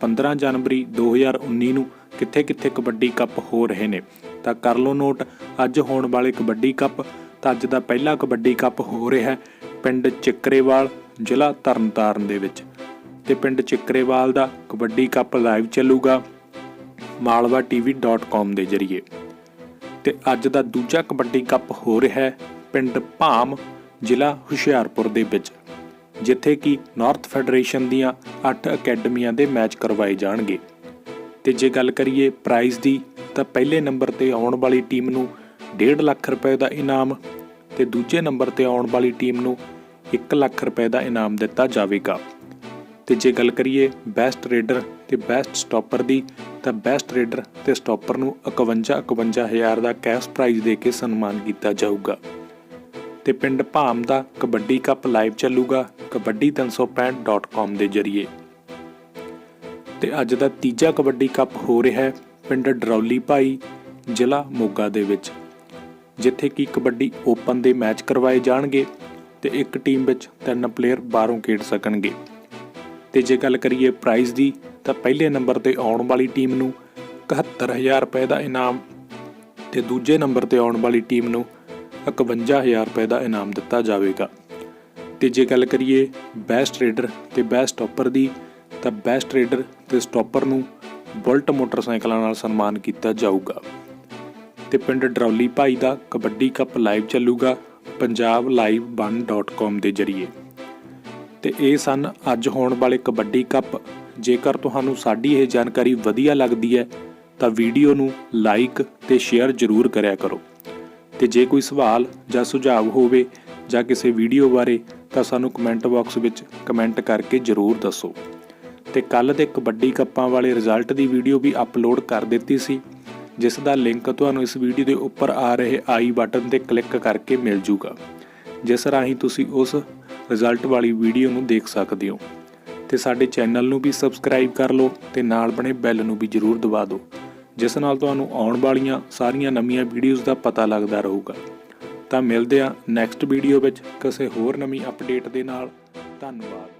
15 ਜਨਵਰੀ 2019 ਨੂੰ ਕਿੱਥੇ-ਕਿੱਥੇ ਕਬੱਡੀ ਕੱਪ ਹੋ ਰਹੇ ਨੇ। ਤਾਂ ਕਰ ਲਓ ਨੋਟ, ਅੱਜ ਹੋਣ ਵਾਲੇ ਕਬੱਡੀ ਕੱਪ, ਤਾਂ ਅੱਜ ਦਾ ਪਹਿਲਾ ਕਬੱਡੀ ਕੱਪ ਹੋ ਰਿਹਾ ਹੈ ਪਿੰਡ ਚਿਕਰੇਵਾਲ, ਜ਼ਿਲ੍ਹਾ ਤਰਨਤਾਰਨ ਦੇ ਵਿੱਚ। ਤੇ ਪਿੰਡ ਚਿਕਰੇਵਾਲ ਦਾ ਕਬੱਡੀ ਕੱਪ ਲਾਈਵ ਚੱਲੂਗਾ malwa.tv.com ਦੇ ਜ਼ਰੀਏ। ਤੇ ਅੱਜ ਦਾ ਦੂਜਾ ਕਬੱਡੀ ਕੱਪ ਹੋ ਰਿਹਾ ਹੈ ਪਿੰਡ ਭਾਮ, ਜ਼ਿਲ੍ਹਾ ਹੁਸ਼ਿਆਰਪੁਰ ਦੇ ਵਿੱਚ। ਜਿੱਥੇ ਕਿ ਨਾਰਥ ਫੈਡਰੇਸ਼ਨ ਦੀਆਂ 8 ਅਕੈਡਮੀਆਂ ਦੇ ਮੈਚ ਕਰਵਾਏ ਜਾਣਗੇ। ਤੇ ਜੇ ਗੱਲ ਕਰੀਏ ਪ੍ਰਾਈਜ਼ ਦੀ, ਤਾਂ ਪਹਿਲੇ ਨੰਬਰ ਤੇ ਆਉਣ ਵਾਲੀ ਟੀਮ ਨੂੰ 1.5 ਲੱਖ ਰੁਪਏ ਦਾ ਇਨਾਮ ਤੇ ਦੂਜੇ ਨੰਬਰ ਤੇ ਆਉਣ ਵਾਲੀ ਟੀਮ ਨੂੰ 1 ਲੱਖ ਰੁਪਏ ਦਾ ਇਨਾਮ ਦਿੱਤਾ ਜਾਵੇਗਾ। ਤੇ ਜੇ ਗੱਲ ਕਰੀਏ ਬੈਸਟ ਰੇਡਰ ਤੇ ਬੈਸਟ ਸਟਾਪਰ ਦੀ, ਤਾਂ ਬੈਸਟ ਰੇਡਰ ਤੇ ਸਟਾਪਰ ਨੂੰ 51 51000 ਦਾ ਕੈਸ਼ ਪ੍ਰਾਈਜ਼ ਦੇ ਕੇ ਸਨਮਾਨ ਕੀਤਾ ਜਾਊਗਾ। ਤੇ ਪਿੰਡ ਭਾਮ ਦਾ ਕਬੱਡੀ ਕੱਪ ਲਾਈਵ ਚੱਲੂਗਾ kabaddi365.com ਦੇ ਜ਼ਰੀਏ। ਤੇ ਅੱਜ ਦਾ ਤੀਜਾ ਕਬੱਡੀ ਕੱਪ ਹੋ ਰਿਹਾ ਹੈ ਪਿੰਡ ਡਰੌਲੀ ਭਾਈ, ਜ਼ਿਲ੍ਹਾ ਮੋਗਾ ਦੇ ਵਿੱਚ, ਜਿੱਥੇ ਕਿ ਕਬੱਡੀ ਓਪਨ ਦੇ ਮੈਚ ਕਰਵਾਏ ਜਾਣਗੇ ਤੇ ਇੱਕ ਟੀਮ ਵਿੱਚ ਤਿੰਨ ਪਲੇਅਰ ਬਾਹਰੋਂ ਖੇਡ ਸਕਣਗੇ। ਤੇ ਜੇ ਗੱਲ ਕਰੀਏ ਪ੍ਰਾਈਜ਼ ਦੀ, ਤਾਂ ਪਹਿਲੇ ਨੰਬਰ ਤੇ ਆਉਣ ਵਾਲੀ ਟੀਮ ਨੂੰ 71000 ਰੁਪਏ ਦਾ ਇਨਾਮ ਤੇ ਦੂਜੇ ਨੰਬਰ ਤੇ ਆਉਣ ਵਾਲੀ ਟੀਮ ਨੂੰ 51000 ਰੁਪਏ ਦਾ ਇਨਾਮ ਦਿੱਤਾ ਜਾਵੇਗਾ। ਤੇ ਜੇ ਗੱਲ ਕਰੀਏ ਬੈਸਟ ਰੇਡਰ ਤੇ ਬੈਸਟ ਸਟਾਪਰ ਦੀ, ਤਾਂ ਬੈਸਟ ਰੇਡਰ ਤੇ ਸਟਾਪਰ ਨੂੰ ਬੁਲਟ ਮੋਟਰਸਾਈਕਲਾਂ ਨਾਲ ਸਨਮਾਨ ਕੀਤਾ ਜਾਊਗਾ। ਤੇ ਪਿੰਡ ਡਰੌਲੀ ਭਾਈ ਦਾ ਕਬੱਡੀ ਕੱਪ ਲਾਈਵ ਚੱਲੂਗਾ punjablive1.com ਦੇ ਜ਼ਰੀਏ। ਤੇ ਇਹ ਸਨ ਅੱਜ ਹੋਣ ਵਾਲੇ ਕਬੱਡੀ ਕੱਪ। ਜੇਕਰ ਤੁਹਾਨੂੰ ਸਾਡੀ ਇਹ ਜਾਣਕਾਰੀ ਵਧੀਆ ਲੱਗਦੀ ਹੈ, ਤਾਂ ਵੀਡੀਓ ਨੂੰ ਲਾਈਕ ਤੇ ਸ਼ੇਅਰ ਜ਼ਰੂਰ ਕਰਿਆ ਕਰੋ। ਤੇ ਜੇ ਕੋਈ ਸਵਾਲ ਜਾਂ ਸੁਝਾਅ ਹੋਵੇ ਜਾਂ ਕਿਸੇ ਵੀਡੀਓ ਬਾਰੇ, ਤਾਂ ਸਾਨੂੰ ਕਮੈਂਟ ਬਾਕਸ ਵਿੱਚ ਕਮੈਂਟ ਕਰਕੇ ਜ਼ਰੂਰ ਦੱਸੋ। ਤੇ ਕੱਲ ਦੇ ਕਬੱਡੀ ਕੱਪਾਂ ਵਾਲੇ ਰਿਜ਼ਲਟ ਦੀ ਵੀਡੀਓ ਵੀ ਅਪਲੋਡ ਕਰ ਦਿੱਤੀ ਸੀ, ਜਿਸ ਦਾ ਲਿੰਕ ਤੁਹਾਨੂੰ ਇਸ ਵੀਡੀਓ ਦੇ ਉੱਪਰ ਆ ਰਹੇ ਆਈ ਬਟਨ ਤੇ ਕਲਿੱਕ ਕਰਕੇ ਮਿਲ ਜੂਗਾ, ਜਿਸ ਰਾਹੀਂ ਤੁਸੀਂ ਉਸ ਰਿਜ਼ਲਟ ਵਾਲੀ ਵੀਡੀਓ ਨੂੰ ਦੇਖ ਸਕਦੇ ਹੋ। ਤੇ ਸਾਡੇ ਚੈਨਲ ਨੂੰ ਵੀ ਸਬਸਕ੍ਰਾਈਬ ਕਰ ਲਓ ਤੇ ਨਾਲ ਬਣੇ ਬੈਲ ਨੂੰ ਵੀ ਜ਼ਰੂਰ ਦਬਾ ਦਿਓ। ਜਿਸ ਨਾਲ ਤੁਹਾਨੂੰ ਆਉਣ ਵਾਲੀਆਂ ਸਾਰੀਆਂ ਨਵੀਆਂ ਵੀਡੀਓਜ਼ ਦਾ ਪਤਾ ਲੱਗਦਾ ਰਹੂਗਾ। ਤਾਂ ਮਿਲਦੇ ਆ ਨੈਕਸਟ ਵੀਡੀਓ ਵਿੱਚ ਕਿਸੇ ਹੋਰ ਨਵੀਂ ਅਪਡੇਟ ਦੇ ਨਾਲ। ਧੰਨਵਾਦ।